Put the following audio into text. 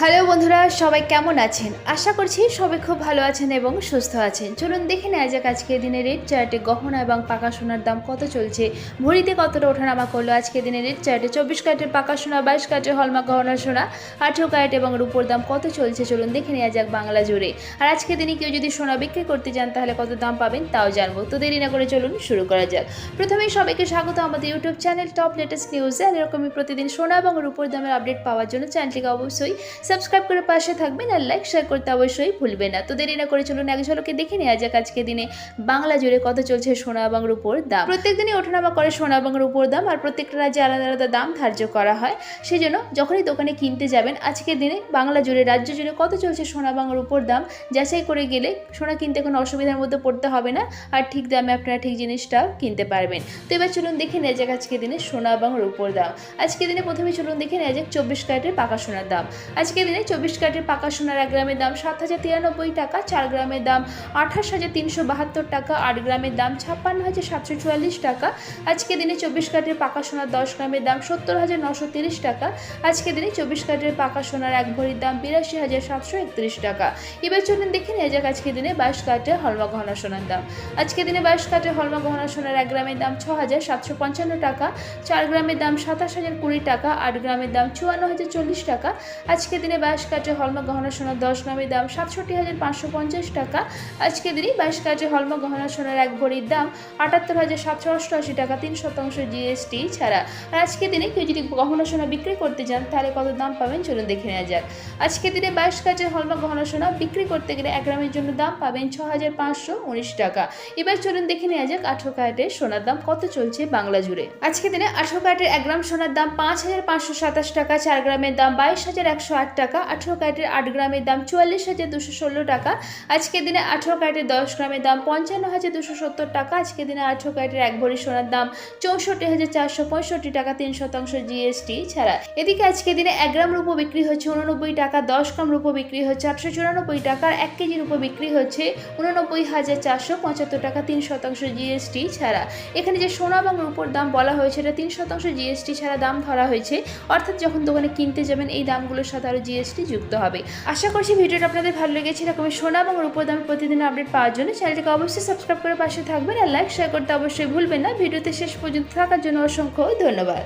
Hello বন্ধুরা, সবাই কেমন আছেন? আশা করছি সবাই খুব ভালো আছেন এবং সুস্থ আছেন। চলুন দেখে নেওয়া যাক আজকের দিনে রেড চার্টে গহনা এবং পাকা সোনার দাম কত চলছে। ভরিতে কতটা ওঠানামা করল আজকে দিনে রেড চার্টে? চব্বিশ ক্যারেটের পাকা সোনা, বাইশ ক্যারেটের হলমার্ক গহনা সোনা, আঠেরো ক্যারেট এবং রূপোর দাম কত চলছে? চলুন দেখে নেওয়া যাক বাংলা জুড়ে। আর আজকের দিনে কেউ যদি সোনা বিক্রি করতে চান, তাহলে কত দাম পাবেন তাও জানব। তো দেরি না করে চলুন শুরু করা যাক। প্রথমেই সবাইকে স্বাগত আমাদের ইউটিউব চ্যানেল টপ লেটেস্ট নিউজে। আর এরকমই প্রতিদিন সোনা এবং রূপোর দামের আপডেট পাওয়ার জন্য চ্যানেলটিকে অবশ্যই সাবস্ক্রাইব করে পাশে থাকবেন আর লাইক, শেয়ার করতে অবশ্যই ভুলবেন না। তো দেরি না করে চলুন এক ঝলকে দেখে নেওয়া যাক আজকে দিনে বাংলা জুড়ে কত চলছে সোনা এবং রূপোর দাম। প্রত্যেক দিনই ওঠানামা করে সোনা এবং রূপোর দাম আর প্রত্যেকটা রাজ্যে আলাদা আলাদা দাম ধার্য করা হয়। সেই জন্য যখনই দোকানে কিনতে যাবেন, আজকের দিনে বাংলা জুড়ে, রাজ্য জুড়ে কত চলছে সোনা এবং রূপোর দাম যাচাই করে গেলে সোনা কিনতে কোনো অসুবিধার মধ্যে পড়তে হবে না আর ঠিক দামে আপনারা ঠিক জিনিসটাও কিনতে পারবেন। তো এবার চলুন দেখে নেওয়া যাক আজকে দিনে সোনা এবং রূপোর দাম। আজকে দিনে প্রথমে চলুন দেখে নেওয়া যাক চব্বিশ ক্যারেটের পাকা সোনার দাম। আজকে দিনে চব্বিশ ক্যারেটের পাকা সোনার এক গ্রামের দাম সাত হাজার তিরানব্বই টাকা, চার গ্রামের দাম আঠাশ হাজার তিনশো বাহাত্তর টাকা, আট গ্রামের দাম ছাপ্পান্ন হাজার সাতশো চুয়াল্লিশ টাকা। আজকে দিনে চব্বিশ ক্যারেটের পাকা সোনার দশ গ্রামের দাম সত্তর হাজার নশো তিরিশ টাকা। আজকে দিনে চব্বিশ ক্যারেটের পাকা সোনার এক ভরির দাম বিরাশি হাজার সাতশো একত্রিশ টাকা। এবার চলুন দেখে নেওয়া যাক আজকে দিনে বাইশ ক্যারেটের হলমা গহনা সোনার দাম। আজকে দিনে বাইশ ক্যারেটের হলমা গহনা সোনার এক গ্রামের দাম ছ হাজার সাতশো পঞ্চান্ন টাকা, চার গ্রামের দাম সাতাশ হাজার কুড়ি টাকা, আট গ্রামের দাম চুয়ান্ন হাজার চল্লিশ টাকা। আজকে দিনে বাইশ ক্যারেটের হলমা গহনা সোনার দশ গ্রামের দাম সাতষট্টি হাজার পাঁচশো পঞ্চাশ টাকা। আজকে দিনই বাইশ ক্যারেটের হলমা গহনা সোনার এক ভরির দাম আটাত্তর হাজার সাতশো অষ্টআশি টাকা, তিন শতাংশ জিএসটি ছাড়া। আর আজকে দিনে কেউ যদি গহনা সোনা বিক্রি করতে যান, তাহলে কত দাম পাবেন চলুন দেখে নেওয়া যাক। আজকে দিনে বাইশ ক্যারেটের হলমা গহনা সোনা বিক্রি করতে গেলে এক গ্রামের জন্য দাম পাবেন ছ হাজার পাঁচশো উনিশ টাকা। এবার চলুন দেখে নেওয়া যাক আঠেরো ক্যারেটের সোনার দাম কত চলছে বাংলা জুড়ে। আজকে দিনে আঠেরো ক্যারেটের এক গ্রাম সোনার দাম পাঁচ হাজার পাঁচশো সাতাশ টাকা, চার গ্রামের দাম বাইশ হাজার একশো আট টাকা, আঠেরো ক্যারেটের আট গ্রামের দাম চুয়াল্লিশ হাজার দুশো ষোলো টাকা। আজকের দিনে আঠেরো ক্যারেটের দশ গ্রামের দাম পঞ্চান্ন হাজার দুশো সত্তর টাকা। আজকের দিনে আঠেরো ক্যারেটের এক ভরি সোনার দাম চৌষট্টি হাজার চারশো পঁয়ষট্টি টাকা, তিন শতাংশ জিএসটি ছাড়া। এদিকে আজকে দিনে এক গ্রাম রূপো বিক্রি হচ্ছে উননব্বই টাকা, দশ গ্রাম রূপো বিক্রি হচ্ছে আটশো চুরানব্বই টাকা, আর এক কেজি রূপো বিক্রি হচ্ছে উননব্বই হাজার চারশো পঁচাত্তর টাকা, তিন শতাংশ জিএসটি ছাড়া। এখানে যে সোনা এবং রূপোর দাম বলা হয়েছে, এটা তিন শতাংশ জিএসটি ছাড়া দাম ধরা হয়েছে। অর্থাৎ যখন দোকানে কিনতে যাবেন, এই দামগুলোর সাথে আরও জিএসটি যুক্ত হবে। আশা করছি ভিডিওটা আপনাদের ভালো লেগেছে। এরকম সোনা এবং রূপোর দাম প্রতিদিন আপডেট পাওয়ার জন্য চ্যানেলটিকে অবশ্যই সাবস্ক্রাইব করে পাশে থাকবেন আর লাইক, শেয়ার করতে অবশ্যই ভুলবেন না। ভিডিওতে শেষ পর্যন্ত থাকার জন্য অসংখ্য ধন্যবাদ।